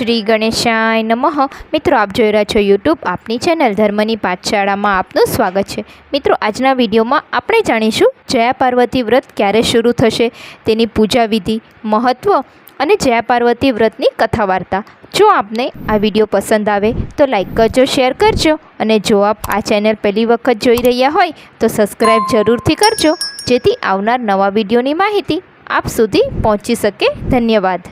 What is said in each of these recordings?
શ્રી ગણેશાય નમઃ. મિત્રો, આપ જોઈ રહ્યા છો યુટ્યુબ આપની ચેનલ ધર્મની પાઠશાળામાં આપનું સ્વાગત છે. મિત્રો, આજના વિડીયોમાં આપણે જાણીશું જયા પાર્વતી વ્રત ક્યારે શરૂ થશે, તેની પૂજા વિધિ મહત્ત્વ અને જયા પાર્વતી વ્રતની કથા વાર્તા જો આપને આ વીડિયો પસંદ આવે, તો લાઇક કરજો, શેર કરજો અને જો આપ આ ચેનલ પહેલી વખત જોઈ રહ્યા હોય, તો સબસ્ક્રાઈબ જરૂરથી કરજો, જેથી આવનાર નવા વિડીયોની માહિતી આપ સુધી પહોંચી શકે. ધન્યવાદ.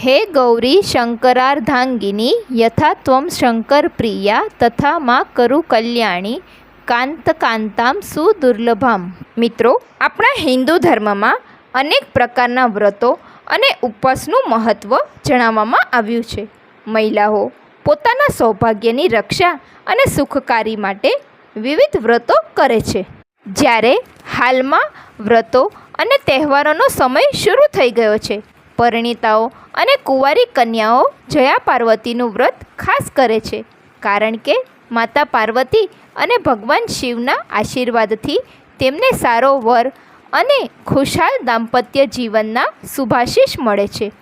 હે ગૌરી શંકરાર્ધાંગિની, યથા ત્વમ શંકર પ્રિયા તથા મા કરુ કલ્યાણી કાંત કાંતામ સુદુર્લભામ. મિત્રો, આપણા હિન્દુ ધર્મમાં અનેક પ્રકારના વ્રતો અને ઉપવાસનું મહત્ત્વ જણાવવામાં આવ્યું છે. મહિલાઓ પોતાના સૌભાગ્યની રક્ષા અને સુખકારી માટે વિવિધ વ્રતો કરે છે. જ્યારે હાલમાં વ્રતો અને તહેવારોનો સમય શરૂ થઈ ગયો છે પરિણીતાઓ અને કુંવારી કન્યાઓ જયા પાર્વતીનું વ્રત ખાસ કરે છે. કારણ કે માતા પાર્વતી અને ભગવાન શિવના આશીર્વાદથી તેમને સારો વર અને ખુશહાલ દાંપત્ય જીવનના શુભાશીષ મળે છે.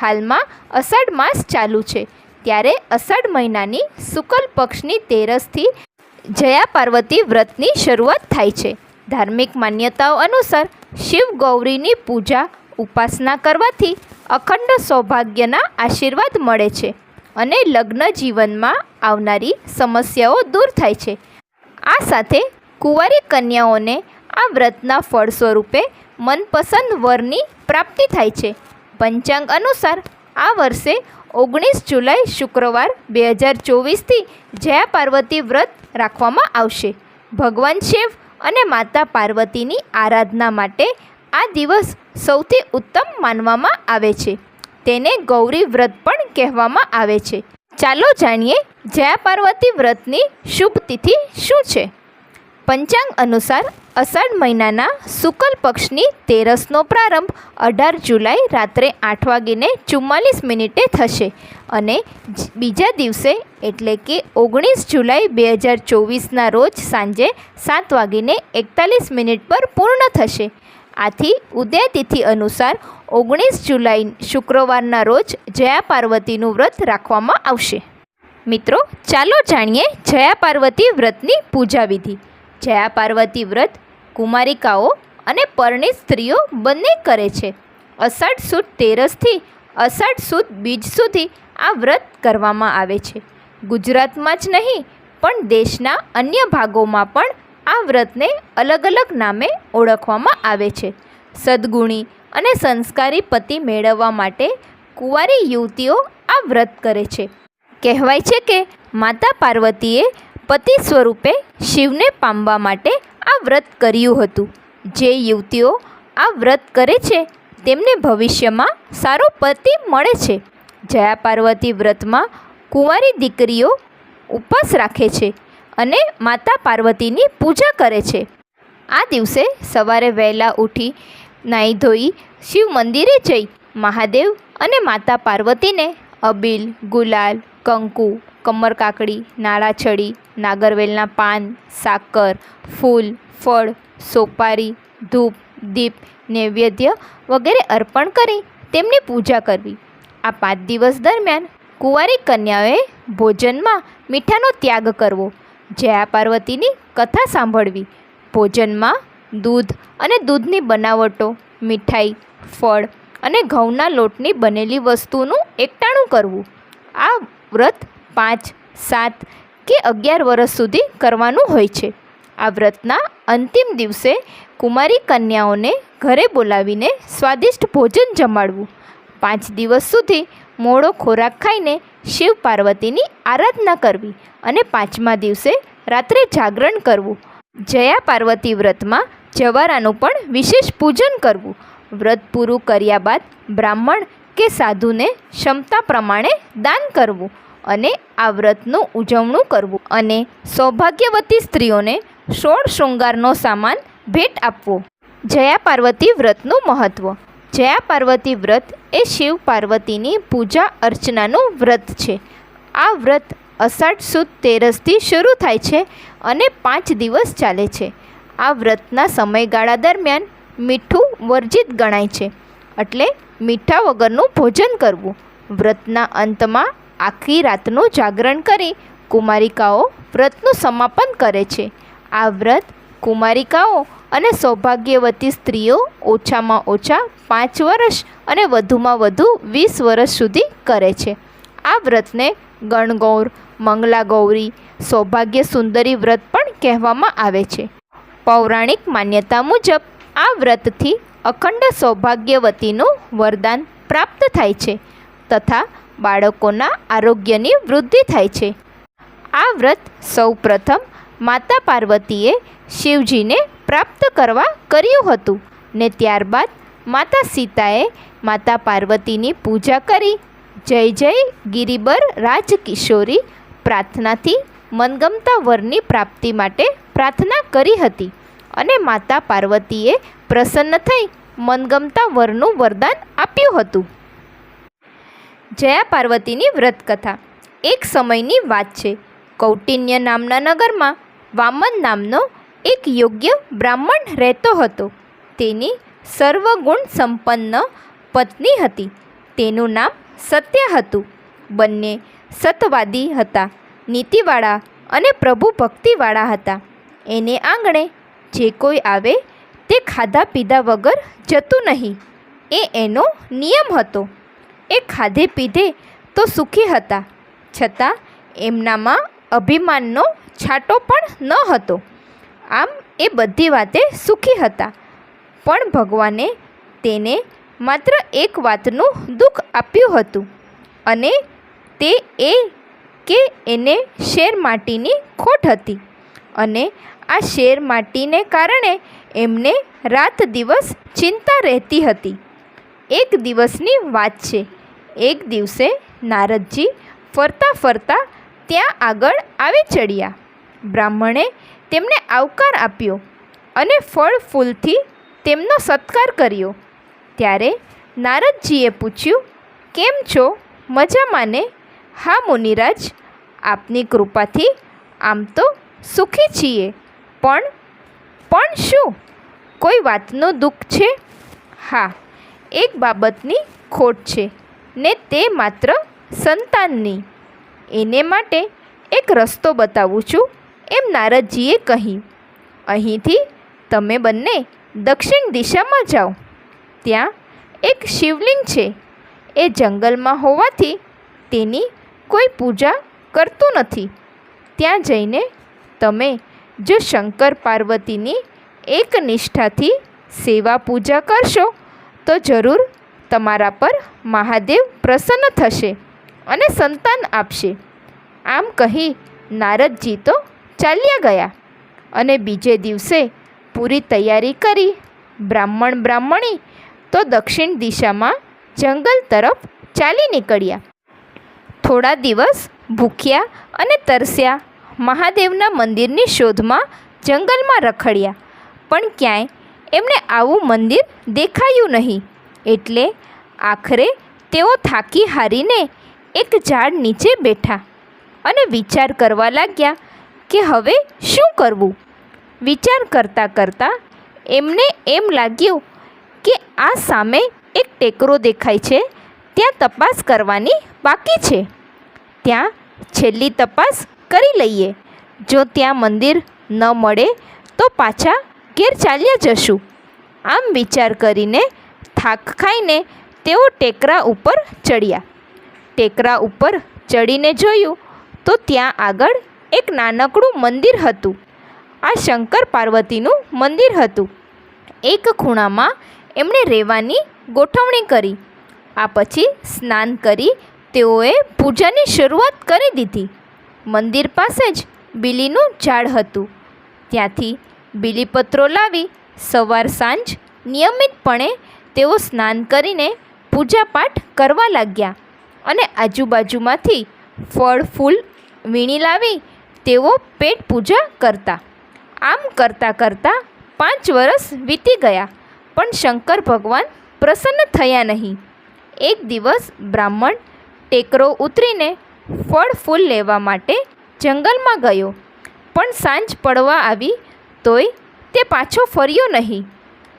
હાલમાં અષાઢ માસ ચાલુ છે. ત્યારે અષાઢ મહિનાની શુકલ પક્ષની તેરસથી જયા પાર્વતી વ્રતની શરૂઆત થાય છે. ધાર્મિક માન્યતાઓ અનુસાર શિવ ગૌરીની પૂજા ઉપાસના કરવાથી અખંડ સૌભાગ્યના આશીર્વાદ મળે છે અને લગ્ન જીવનમાં આવનારી સમસ્યાઓ દૂર થાય છે. આ સાથે કુંવારી કન્યાઓને આ વ્રતના ફળ સ્વરૂપે મનપસંદ વરની પ્રાપ્તિ થાય છે. પંચાંગ અનુસાર આ વર્ષે ઓગણીસ જુલાઈ શુક્રવાર બે હજાર ચોવીસથી જયા પાર્વતી વ્રત રાખવામાં આવશે. ભગવાન શિવ અને માતા પાર્વતીની આરાધના માટે આ દિવસ સૌથી ઉત્તમ માનવામાં આવે છે. તેને ગૌરી વ્રત પણ કહેવામાં આવે છે. ચાલો જાણીએ જયા પાર્વતી વ્રતની શુભ તિથિ શું છે? પંચાંગ અનુસાર અષાઢ મહિનાના શુકલ પક્ષની તેરસનો પ્રારંભ અઢાર જુલાઈ રાત્રે આઠ વાગીને ચુમ્માલીસ મિનિટે થશે અને બીજા દિવસે એટલે કે ઓગણીસ જુલાઈ બે હજાર ચોવીસના રોજ સાંજે સાત વાગીને એકતાલીસ મિનિટ પર પૂર્ણ થશે. આથી ઉદયતિથિ અનુસાર ઓગણીસ જુલાઈ શુક્રવારના રોજ જયા પાર્વતીનું વ્રત રાખવામાં આવશે. મિત્રો, ચાલો જાણીએ જયા પાર્વતી વ્રતની પૂજા વિધિ. જયા પાર્વતી વ્રત કુમારિકાઓ અને પરણિત સ્ત્રીઓ બંને કરે છે. અષાઢ સુદ તેરસથી અષાઢ સુદ બીજ સુધી આ વ્રત કરવામાં આવે છે. ગુજરાતમાં જ નહીં, પણ દેશના અન્ય ભાગોમાં પણ આ વ્રતને અલગ અલગ નામે ઓળખવામાં આવે છે. સદગુણી અને સંસ્કારી પતિ મેળવવા માટે કુંવારી યુવતીઓ આ વ્રત કરે છે. કહેવાય છે કે માતા પાર્વતીએ પતિ સ્વરૂપે શિવને પામવા માટે આ વ્રત કર્યું હતું. જે યુવતીઓ આ વ્રત કરે છે, તેમને ભવિષ્યમાં સારો પતિ મળે છે. જયા પાર્વતી વ્રતમાં કુંવારી દીકરીઓ ઉપવાસ રાખે છે. અને માતા પાર્વતીની પૂજા કરે છે. આ દિવસે સવારે વહેલા ઉઠી નાહી ધોઈ શિવ મંદિરે જઈ મહાદેવ અને માતા પાર્વતીને અબીલ, ગુલાલ, કંકુ કમરકાકડી નાળાછડી, નાગરવેલના પાન, સાકર, ફૂલ, ફળ, સોપારી, ધૂપ, દીપ, નૈવેદ્ય વગેરે અર્પણ કરી તેમની પૂજા કરવી. આ પાંચ દિવસ દરમિયાન કુંવારી કન્યાઓએ ભોજનમાં મીઠાનો ત્યાગ કરવો. જયા પાર્વતીની કથા સાંભળવી. ભોજનમાં દૂધ અને દૂધની બનાવટો, મીઠાઈ, ફળ અને ઘઉંના લોટની બનેલી વસ્તુનું એકટાણું કરવું. આ વ્રત પાંચ, સાત કે અગિયાર વર્ષ સુધી કરવાનું હોય છે. આ વ્રતના અંતિમ દિવસે કુમારી કન્યાઓને ઘરે બોલાવીને સ્વાદિષ્ટ ભોજન જમાડવું. પાંચ દિવસ સુધી મોડો ખોરાક ખાઈને શિવ પાર્વતીની આરાધના કરવી અને પાંચમા દિવસે રાત્રે જાગરણ કરવું. જયા પાર્વતી વ્રતમાં જવારાનું પણ વિશેષ પૂજન કરવું. વ્રત પૂરું કર્યા બાદ બ્રાહ્મણ કે સાધુને ક્ષમતા પ્રમાણે દાન કરવું અને આ વ્રતનું ઉજવણું કરવું અને સૌભાગ્યવતી સ્ત્રીઓને સોળ શૃંગારનો સામાન ભેટ આપવો. જયા પાર્વતી વ્રતનું મહત્ત્વ જયા પાર્વતી વ્રત એ શિવ પાર્વતીની પૂજા અર્ચનાનું વ્રત છે. આ વ્રત અષાઢ સુદ તેરસથી શરૂ થાય છે અને પાંચ દિવસ ચાલે છે. આ વ્રતના સમયગાળા દરમિયાન મીઠું વર્જિત ગણાય છે એટલે મીઠા વગરનું ભોજન કરવું. વ્રતના અંતમાં આખી રાતનું જાગરણ કરી કુમારિકાઓ વ્રતનું સમાપન કરે છે. આ વ્રત કુમારિકાઓ અને સૌભાગ્યવતી સ્ત્રીઓ ઓછામાં ઓછા પાંચ વર્ષ અને વધુમાં વધુ વીસ વર્ષ સુધી કરે છે. આ વ્રતને ગણગૌર, મંગલાગૌરી, સૌભાગ્ય સુંદરી વ્રત પણ કહેવામાં આવે છે. પૌરાણિક માન્યતા મુજબ આ વ્રતથી અખંડ સૌભાગ્યવતીનું વરદાન પ્રાપ્ત થાય છે તથા બાળકોના આરોગ્યની વૃદ્ધિ થાય છે. આ વ્રત સૌપ્રથમ માતા પાર્વતીએ શિવજીને પ્રાપ્ત કરવા કર્યું હતું ને ત્યારબાદ માતા સીતાએ માતા પાર્વતીની પૂજા કરી. જય જય ગિરિબર રાજકિશોરી પ્રાર્થનાથી મનગમતા વરની પ્રાપ્તિ માટે પ્રાર્થના કરી હતી અને માતા પાર્વતીએ પ્રસન્ન થઈ મનગમતા વરનું વરદાન આપ્યું હતું. જયા પાર્વતીની વ્રતકથા. એક સમયની વાત છે. કૌટિન્ય નામના નગરમાં વામન નામનો એક યોગ્ય બ્રાહ્મણ રહેતો હતો. તેની સર્વગુણ સંપન્ન પત્ની હતી. તેનું નામ સત્ય હતું. બંને સતવાદી હતા, નીતિવાળા અને પ્રભુ ભક્તિવાળા હતા. એને આંગણે જે કોઈ આવે તે ખાધા પીધા વગર જતું નહીં. એ એનો નિયમ હતો. એ ખાધે પીધે તો સુખી હતા. છતાં એમનામાં અભિમાનનો છાંટો પણ ન હતો. આમ એ બધી વાતે સુખી હતા. પણ ભગવાને તેને માત્ર એક વાતનું દુઃખ આપ્યું હતું અને તે એ કે એને શેર માટીની ખોટ હતી અને આ શેર માટીને કારણે એમને રાત દિવસ ચિંતા રહેતી હતી. એક દિવસની વાત છે, એક દિવસે નારદજી ફરતા ફરતા ત્યાં આગળ આવી ચડ્યા. બ્રાહ્મણે તેમને આવકાર આપ્યો અને ફળ ફૂલથી તેમનો સત્કાર કર્યો. ત્યારે નારદજીએ પૂછ્યું, કેમ છો? મજામાં ને હા, મુનિરાજ, આપની કૃપાથી આમ તો સુખી છીએ. પણ પણ શું? કોઈ વાતનું દુઃખ છે? હા, એક બાબતની ખોટ છે, ને તે માત્ર સંતાનની. એને માટે એક રસ્તો બતાવું છું. એમ નારદજીએ કહ્યું, અહીંથી તમે બંને દક્ષિણ દિશામાં જાઓ. ત્યાં એક શિવલિંગ છે. એ જંગલમાં હોવાથી તેની કોઈ પૂજા કરતું નથી. ત્યાં જઈને તમે જો શંકર પાર્વતીની એક નિષ્ઠાથી સેવા પૂજા કરશો, તો જરૂર તમારા પર મહાદેવ પ્રસન્ન થશે અને સંતાન આપશે. આમ કહી નારદજી તો ચાલ્યા ગયા અને બીજે દિવસે પૂરી તૈયારી કરી. બ્રાહ્મણ બ્રાહ્મણી તો દક્ષિણ દિશામાં જંગલ તરફ ચાલી નીકળ્યા. થોડા દિવસ ભૂખ્યા અને તરસ્યા. મહાદેવના મંદિરની શોધમાં જંગલમાં રખડ્યા. પણ ક્યાંય એમને આવું મંદિર દેખાયું નહીં. એટલે આખરે તેઓ થાકી હારીને એક ઝાડ નીચે બેઠા અને વિચાર કરવા લાગ્યા કે હવે શું કરવું? વિચાર કરતાં કરતાં એમને એમ લાગ્યું કે આ સામે એક ટેકરો દેખાય છે, ત્યાં તપાસ કરવાની બાકી છે. ત્યાં છેલ્લી તપાસ કરી લઈએ. જો ત્યાં મંદિર ન મળે તો પાછા ઘેર ચાલ્યા જશું. આમ વિચાર કરીને થાક ખાઈને તેઓ ટેકરા ઉપર ચડ્યા. ટેકરા ઉપર ચડીને જોયું તો ત્યાં આગળ એક નાનકડું મંદિર હતું. આ શંકર પાર્વતીનું મંદિર હતું. એક ખૂણામાં એમણે રહેવાની ગોઠવણી કરી. આ પછી સ્નાન કરી તેઓએ પૂજાની શરૂઆત કરી દીધી. મંદિર પાસે જ બીલીનું ઝાડ હતું. ત્યાંથી બીલીપત્રો લાવી સવાર સાંજ નિયમિતપણે તેઓ સ્નાન કરીને પૂજાપાઠ કરવા લાગ્યા. અને આજુબાજુમાંથી ફળ, ફૂલ વીણી લાવી તેઓ પેટ પૂજા કરતા. આમ કરતાં કરતાં પાંચ વર્ષ વીતી ગયા, પણ શંકર ભગવાન પ્રસન્ન થયા નહીં. એક દિવસ બ્રાહ્મણ ટેકરો ઉતરીને ફળ ફૂલ લેવા માટે જંગલમાં ગયો, પણ સાંજ પડવા આવી તોય તે પાછો ફર્યો નહીં,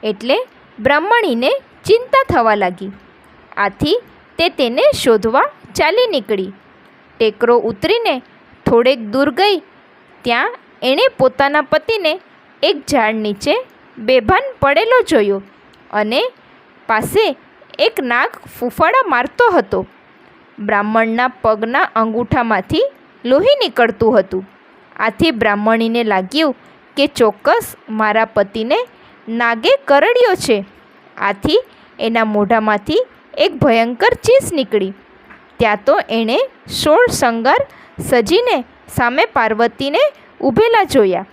એટલે બ્રાહ્મણીને ચિંતા થવા લાગી. આથી તે તેને શોધવા ચાલી નીકળી. ટેકરો ઉતરીને થોડેક દૂર ગઈ, ત્યાં એણે પોતાના પતિને એક ઝાડ નીચે બેભાન પડેલો જોયો અને પાસે એક નાગ ફૂફાડા મારતો હતો. બ્રાહ્મણના પગના અંગૂઠામાંથી લોહી નીકળતું હતું. આથી બ્રાહ્મણીને લાગ્યું કે ચોક્કસ મારા પતિને નાગે કરડ્યો છે. આથી એના મોઢામાંથી એક ભયંકર ચીસ નીકળી. ત્યાં તો એણે સોળ શંગાર સજીને સામે પાર્વતીને ઊભેલા જોયા.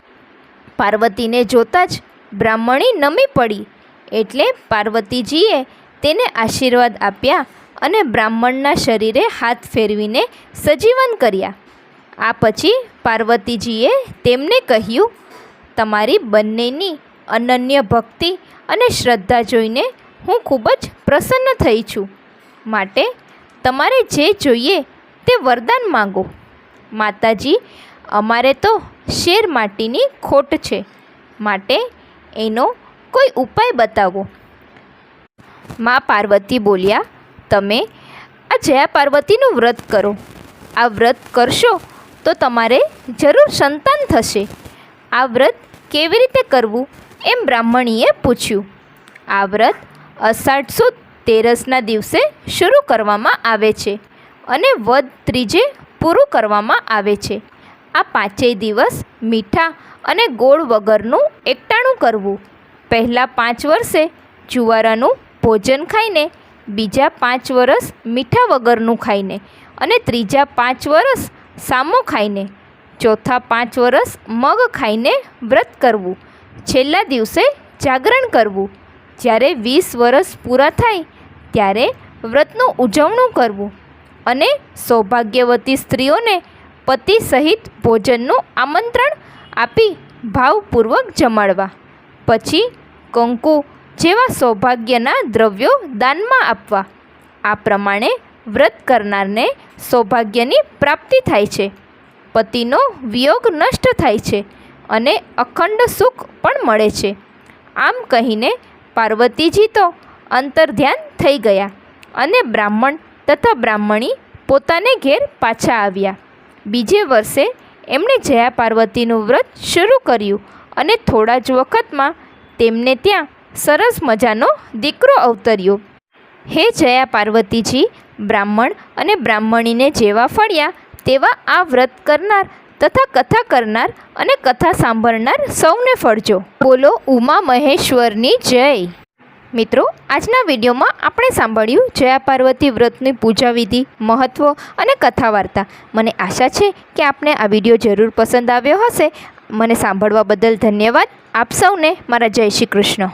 પાર્વતીને જોતાં જ બ્રાહ્મણી નમી પડી. એટલે પાર્વતીજીએ તેને આશીર્વાદ આપ્યા અને બ્રાહ્મણના શરીરે હાથ ફેરવીને સજીવન કર્યા. આ પછી પાર્વતીજીએ તેમને કહ્યું, તમારી બંનેની અનન્ય ભક્તિ અને શ્રદ્ધા જોઈને હું ખૂબ જ પ્રસન્ન થઈ છું. માટે તમારે જે જોઈએ તે વરદાન માંગો. માતાજી, અમારે તો શેર માટીની ખોટ છે. માટે એનો કોઈ ઉપાય બતાવો. મા પાર્વતી બોલ્યા, તમે આ જયા પાર્વતીનું વ્રત કરો. આ વ્રત કરશો તો તમારે જરૂર સંતાન થશે. આ વ્રત કેવી રીતે કરવું? એમ બ્રાહ્મણીએ પૂછ્યું. આ વ્રત અષાઢ સુદ તેરસના દિવસે શરૂ કરવામાં આવે છે અને વધ ત્રીજે પૂરું કરવામાં આવે છે. આ પાંચેય દિવસ મીઠા અને ગોળ વગરનું એકટાણું કરવું. પહેલાં પાંચ વર્ષે જુવારાનું ભોજન ખાઈને, બીજા પાંચ વર્ષ મીઠા વગરનું ખાઈને અને ત્રીજા પાંચ વર્ષ સામો ખાઈને, ચોથા પાંચ વર્ષ મગ ખાઈને વ્રત કરવું. છેલ્લા દિવસે જાગરણ કરવું. જ્યારે વીસ વર્ષ પૂરા થાય, ત્યારે વ્રતનું ઉજવણું કરવું. અને સૌભાગ્યવતી સ્ત્રીઓને પતિ સહિત ભોજનનું આમંત્રણ આપી ભાવપૂર્વક જમાડવા. પછી કંકુ જેવા સૌભાગ્યના દ્રવ્યો દાનમાં આપવા. આ પ્રમાણે વ્રત કરનારને સૌભાગ્યની પ્રાપ્તિ થાય છે. પતિનો વિયોગ નષ્ટ થાય છે અને અખંડ સુખ પણ મળે છે. આમ કહીને પાર્વતીજી તો અંતર્ધ્યાન થઈ ગયા અને બ્રાહ્મણ તથા બ્રાહ્મણી પોતાને ઘેર પાછા આવ્યા. બીજે વર્ષે એમણે જયા પાર્વતીનું વ્રત શરૂ કર્યું અને થોડા જ વખતમાં તેમને ત્યાં સરસ મજાનો દીકરો અવતર્યો. હે જયા પાર્વતીજી, બ્રાહ્મણ અને બ્રાહ્મણીને જેવા ફળ્યા તેવા આ વ્રત કરનાર તથા કથા કરનાર અને કથા સાંભળનાર સૌને ફળજો. બોલો ઉમા મહેશ્વરની જય. મિત્રો, આજના વિડીયોમાં આપણે સાંભળ્યું જયા પાર્વતી વ્રતની પૂજા વિધિ મહત્ત્વ અને કથા વાર્તા મને આશા છે કે આપને આ વીડિયો જરૂર પસંદ આવ્યો હશે. મને સાંભળવા બદલ ધન્યવાદ. આપ સૌને મારા જય શ્રી કૃષ્ણ.